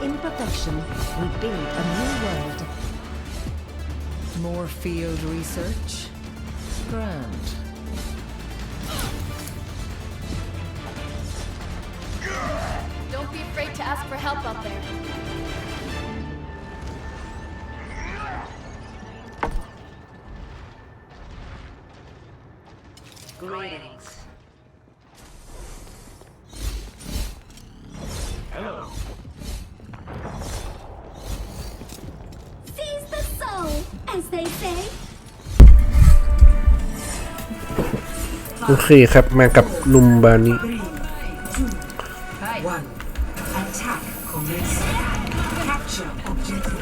From imperfection, we build a new world. More field research? Grand. Don't be afraid to ask for help out there. Greetings. Seize as they say. โอเคครับ มากับลุมบานิ One. Attack commence. Capture objective.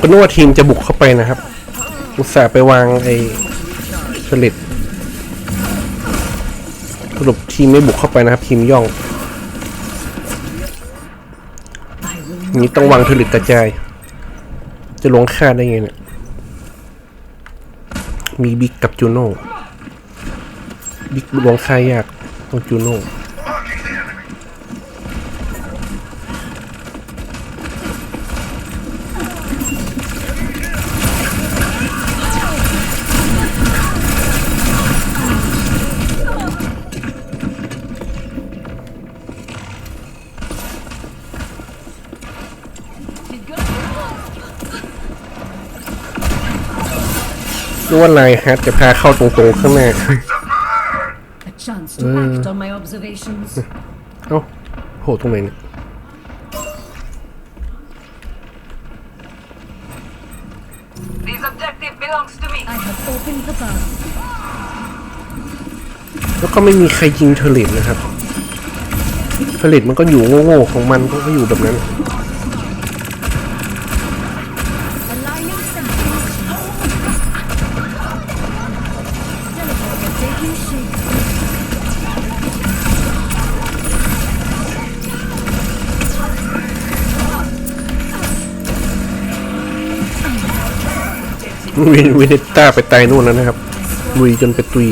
ก็นึกว่าทีมจะบุกเข้าไปนะครับ อุตส่าห์ไปวางไอ้สลิดสรุปทีมไม่บุกเข้าไปนะครับ ทีมย่อง นี้ต้องวางสลิดกระจาย จะลวงค่าได้ไงเนี่ย มีบิ๊กกับจูโน่ บิ๊กลวงค่ายากต้องจูโน่ ว่าไลน์ฮาร์ดจะพาเข้าตรงๆข้างหน้า A chance to act on my observations. เอ้าโหตรงไหนเนี่ย This objective belongs to me. I have opened the bow. แล้วก็ไม่มีใครยิงเทอร์เลตนะครับ เทอร์เลตมันก็อยู่โง่ๆของมันก็อยู่แบบนั้น วินวินิต้าไปตายนู่นแล้วนะครับลุยจนไปตุย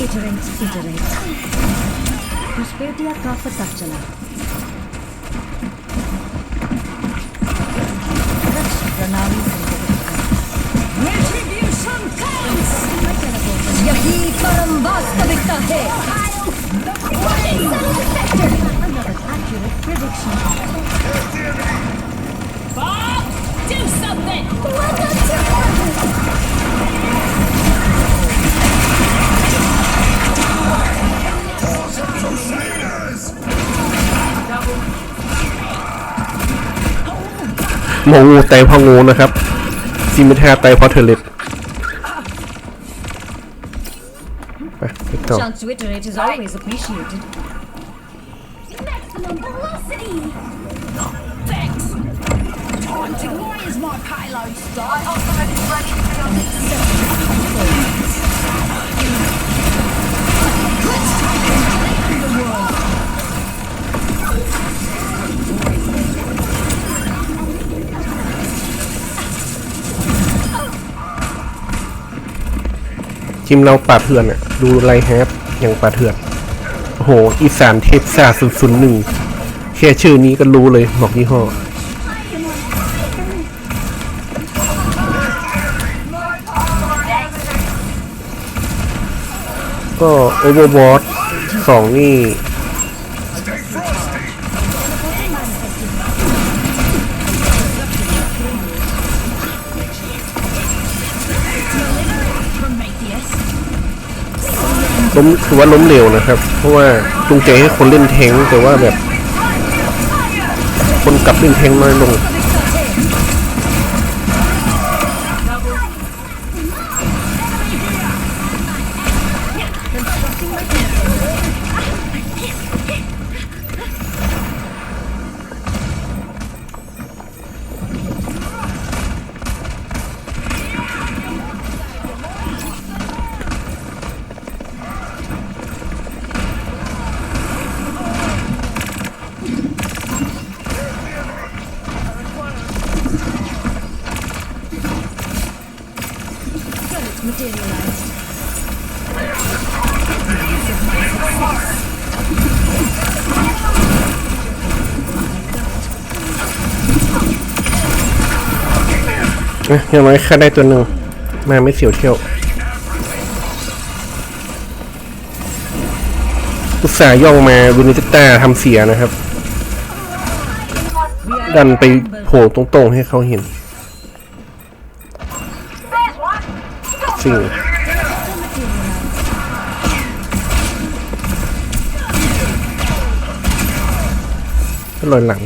อิเเรนต์อิเเรนต์ prosperity อาคาฟักจลา the head. Another accurate prediction. Bob, do something. Welcome to Crusaders! Double. หมองูไตายเพราะงูนะครับซิมเมทราไตายเพราะเทอร์เล็ต Ach, ty chance to iterate is always appreciated. Maximum velocity! Thanks! Time to rise my payload, Star! I ทีมเราป่าเถื่อนอะดูไลแฮปอย่างป่าเถื่อนโอ้โห อีสานเทพซาศูนย์ศูนย์หนึ่งแค่ชื่อนี้ก็รู้เลยบอกยี่ห้อก็โอเวอร์วอสสองนี่ ล้มถือว่าล้มเหลวนะครับ เพราะว่าจูงเจให้คนเล่นเทงแต่ว่าแบบ คนกลับเล่นเทงน้อยลงะอย่างน้อยแค่ได้ตัวหนึ่งมาไม่เสียวเที่ยวอุตส่าห์ย่องมาวินิตต้าทำเสียนะครับ ดันไปโผล่ตรงๆให้เขาเห็นสิ่งลอยหลัง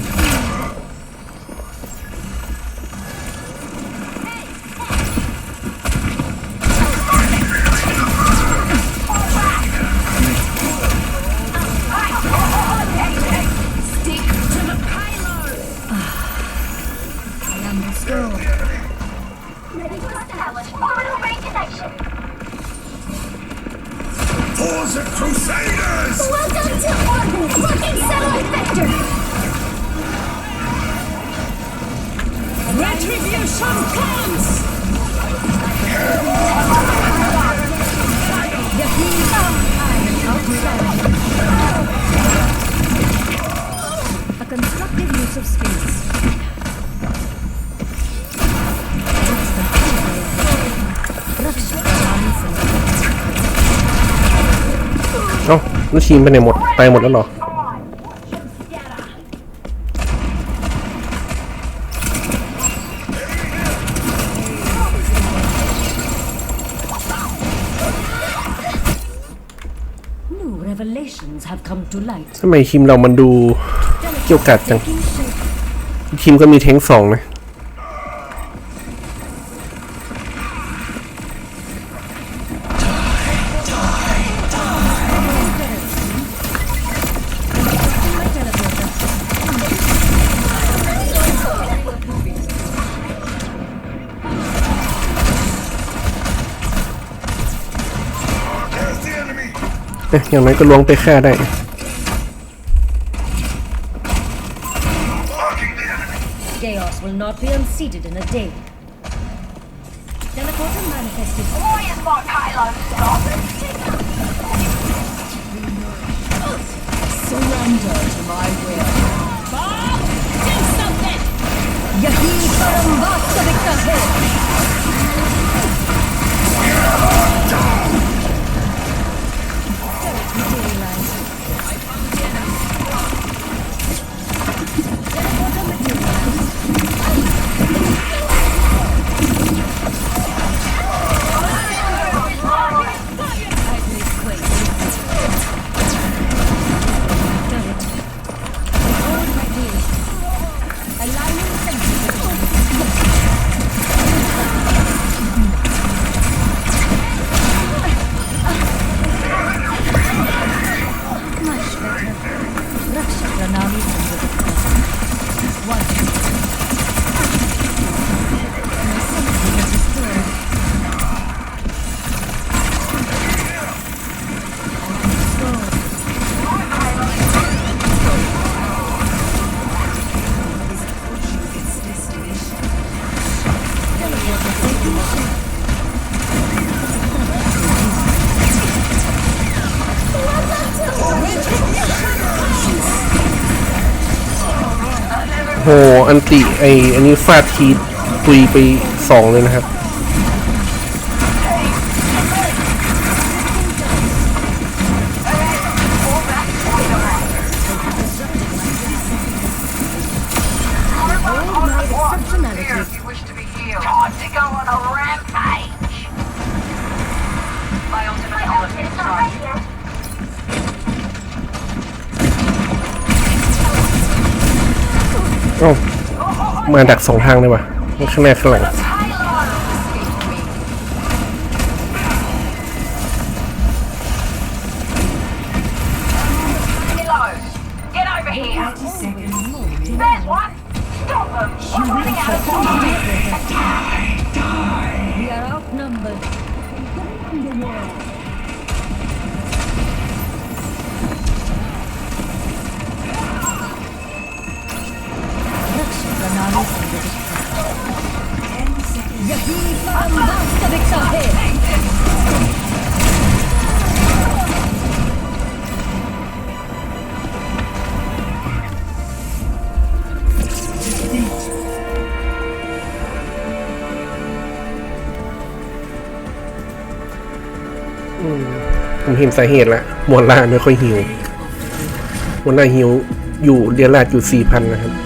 แล้วทีมไปไหนหมด ไปหมดแล้วเหรอ New revelations have come to light. ทำไมทีมเรามันดูเกี่ยวกัดจัง Taking shape. ทีมก็มีเทงสองนะ เอ๊ะอย่างน้อยก็ล้วงไปฆ่าได้ Marking the enemy! Chaos will not be unseated in a day. Teleporter manifested. Warriors mark Kylo. Stop. Surrender to my โห อันติไออันนี้ฟาดทีตุยไปสองเลยนะครับ ready yet. เอ้มาดักสองทางเลยวะข้างหน้าข้างหลัง ผมเห็นสาเหตุล้วมวลล่าไม่ค่อยหิวมวลล่าหิวอยู่เรียนราดอยู่สี่พันนะครับ